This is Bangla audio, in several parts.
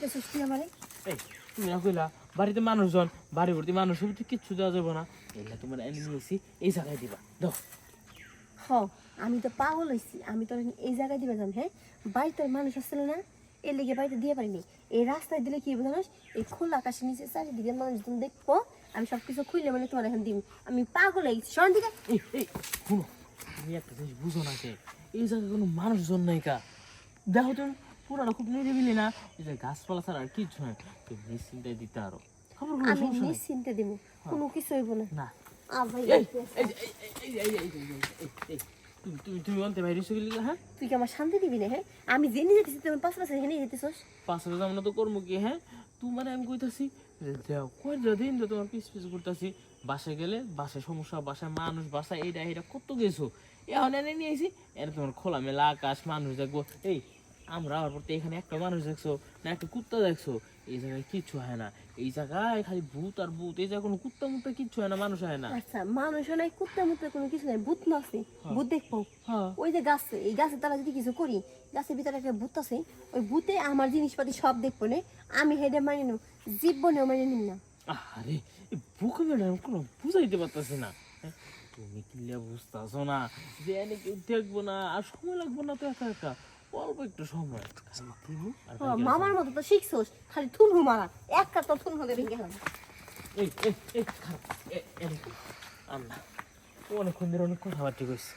কইতেছিস তুই আমারে? এই তুমি না কইলা বাড়িতে মানুষজন বাড়ি ভর্তি মানুষ তো কিচ্ছু দেওয়া যাবে না। এগুলা তোমার এনে নিয়েছি এই জায়গায় দিবা দাও। হ আমি তো পাগল হইছি আমি তো এই জায়গায় দিবে যাম হ্যাঁ? বাড়িতে মানুষ আসছিল না এর লেগে বাড়িতে দিয়ে পারিনি এই রাস্তায় দিলে কি জানিস? এই খোলা আকাশের নিচে চারিদিকে মানুষ তুমি দেখব আমি সব কিছু খুললে মানে তোমার এখন দিব আমি পাগল হয়ে গেছি শোন দিকে। এই এই শুনো তুমি একটা জিনিস বুঝো না কে? এই জায়গায় কোনো মানুষজন নাই কা? দেখো তুমি পুরাটা খুব নিরিবিলি না এই যে গাছপালা ছাড়া আর তুমি নিশ্চিন্তায় দিতে আরও আমি নিশ্চিন্তে দিব কোনো কিছু হইব না না তুমি বাইরে এসে গেলি হ্যাঁ তুই কি আমার শান্তি দিবি না হ্যাঁ আমি জেনে যেতেছি তুমি পাঁচ পাশে এখানে যেতেছস পাঁচ হাজার আমরা তো করব কি হ্যাঁ তোমার আমি কইতাছি যে যাও কয় দিন তো তোমার পিস পিস করতেছি বাসায় গেলে বাসায় সমস্যা বাসায় মানুষ বাসায় এইটা এইটা কত গেছো এখন এনে নিয়ে আইছি এনে তোমার খোলামেলা আকাশ মানুষ দেখব এই আমরা আবার পড়তে এখানে একটা মানুষ দেখছ না একটা কুত্তা দেখছ এই জায়গায় কিচ্ছু হয় না। এই জায়গায় খালি ভূত আর ভূত এই জায়গায় কোনো কুত্তা মুত্তা কিচ্ছু হয় না মানুষ হয় না। আচ্ছা মানুষ নাই কুত্তা মুত্তা কোনো কিছু নাই ভূত না আছে ভূত দেখব। হ্যাঁ। ওই যে গাছে এই গাছের তারা যদি কিছু করি গাছের ভিতরে একটা ভূত আছে ওই ভূতে আমার জিনিসপাতি সব দেখব না আমি হেডে মানি নেব জীবনেও মানি নিম না। আরে বুকে ম্যাডাম কোনো বুঝাইতে পারতাছি না। হ্যাঁ? তুমি কিনলে বুঝতেছো না যে কেউ দেখব না আর সময় লাগবো না তো একা একা। অল্প একটু সময়। আর মামার মতো তো শিখছোস। খালি থুনহু মারা। এক কাত গেলাম এই এই এই অনেকক্ষণ ধরে অনেক কথাবার্তি কইছি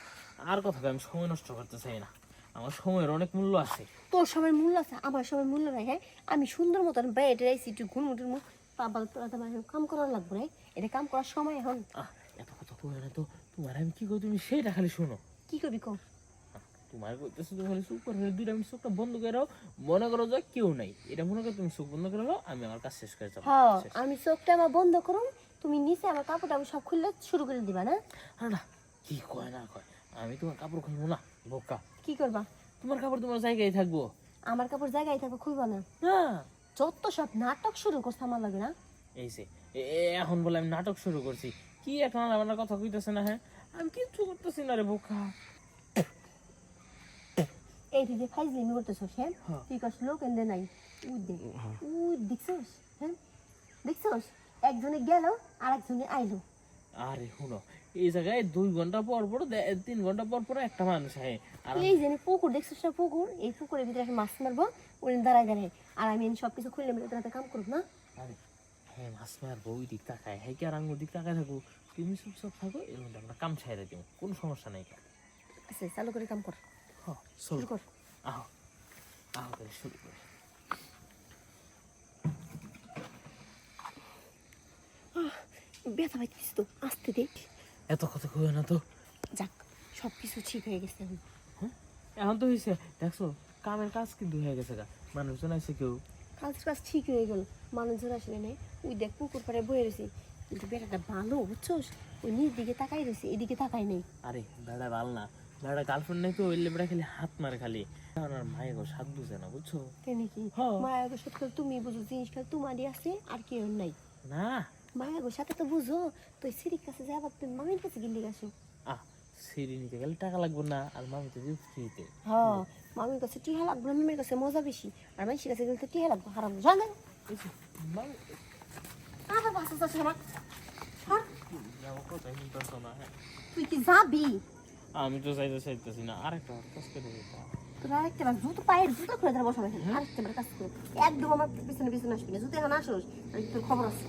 আর কথা আমি সময় নষ্ট করতে চাই না। আমার সময়ের অনেক মূল্য আছে। তোর সময় মূল্য আছে আমার সময় মূল্য নাই হ্যাঁ? আমি সুন্দর মতন বেড়ে একটু ঘুম মুখ কাম করার লাগবে রে এটা কাম করার সময় এখন। এত কথা কই না তো। তোমার আমি কি কই তুমি সেটা খালি শোনো। কি কবি কম তোমার কইতেছে তুমি চুপ করে দুইটা মিনিট চোখটা বন্ধ করে রাও মনে করো যে কেউ নাই। এটা মনে করো তুমি চোখ বন্ধ করে রাও আমি আমার কাজ শেষ করে যাব। হ্যাঁ আমি চোখটা আমার বন্ধ করুন তুমি নিচে আমার কাপড় টাপড় সব খুললে শুরু করে দিবা না? না কি কয় না কয়। আমি তোমার কাপড় খুলবো না বোকা। কি করবা? তোমার কাপড় তোমার জায়গায় থাকব। আমার কাপড় জায়গায় থাকবে খুলবা না? না। যত সব নাটক শুরু করছে আমার লাগে না? এই যে এখন বলে আমি নাটক শুরু করছি। কি এখন আমার কথা কইতেছে না হ্যাঁ? আমি কিচ্ছু করতেছি না রে বোকা। এই যে ফাইজলিমি করতেছস হ্যাঁ? হ্যাঁ। তুই কাছ লোক নাই। উই দেখছস হ্যাঁ? দেখছস? একজনে গেল আর একজনে আইলো। আরে শুনো এই জায়গায় দুই ঘণ্টা পর পর তিন ঘণ্টা পর পর একটা মানুষ হয় আর এই যে পুকুর দেখছস না পুকুর? এই পুকুরের ভিতরে একটা মাছ মারবো ওই দাঁড়ায় দাঁড়ায়। আর আমি সব কিছু খুললে মিলে তোর কাম করব না? আরে হ্যাঁ মাছ মারবো ওই দিক তাকায়। হ্যাঁ কি আর আঙুর দিক তাকায় থাকো তুমি চুপচাপ থাকো এর মধ্যে আমরা কাম ছাইরে দিব কোনো সমস্যা নেই। আচ্ছা চালু করে কাম কর। হ্যাঁ শুরু চলো। কর। আহো আহো শুরু করি। ব্যথা পাইতেছিস তো আসতে দেখ। এত কথা কই না তো। যাক সব কিছু ঠিক হয়ে গেছে এখন। হ্যাঁ এখন তো হয়েছে দেখছ কামের কাজ কিন্তু হয়ে গেছে গা। মানুষজন আছে কেউ। কাজ কাজ ঠিক হয়ে গেল। মানুষজন আসলে নেই। ওই দেখ পুকুর পাড়ে বয়ে রয়েছে। কিন্তু বেটাটা ভালো বুঝছোস? ওই নিজ দিকে তাকাই রয়েছে এদিকে তাকাই নেই। আরে বেড়া ভালো না। বেড়া গার্লফ্রেন্ড নাই তো ওই বেড়া খালি হাত মারে খালি। আমার মায়ের গো সাত বুঝে না বুঝছ? তাই নাকি? হ্যাঁ। মায়া গো সত্য তুমি বুঝো জিনিস খেলে তোমারই আছে আর কেউ নাই। না। মায়া গো সাথে তো বুঝো তো সিরির কাছে যাবার তুমি মামির কাছে গিয়ে গেছো আহ সিঁড়ি নিতে গেলে টাকা লাগবে না আর মামি তো দিব ফ্রিতে হ্যাঁ মামির কাছে টিহা লাগবে না মামির কাছে মজা বেশি আর মামির কাছে গেলে তো টিহা লাগবে হারাম জান? না এই যে, মামি। আবার বাসা যাচ্ছে না হ্যাঁ। তুই কি যাবি? আমি তো চাইতে চাইতেছি না। আরেকটা কাজ করে দিতে আরেকটা বার জুতো পায়ের জুতো খুলে ধরে বসাবে আরেকটা বার কাজ করে। একদম আমার পিছনে পিছনে আসবি না। জুতো এখন আমি তোর খবর আছে।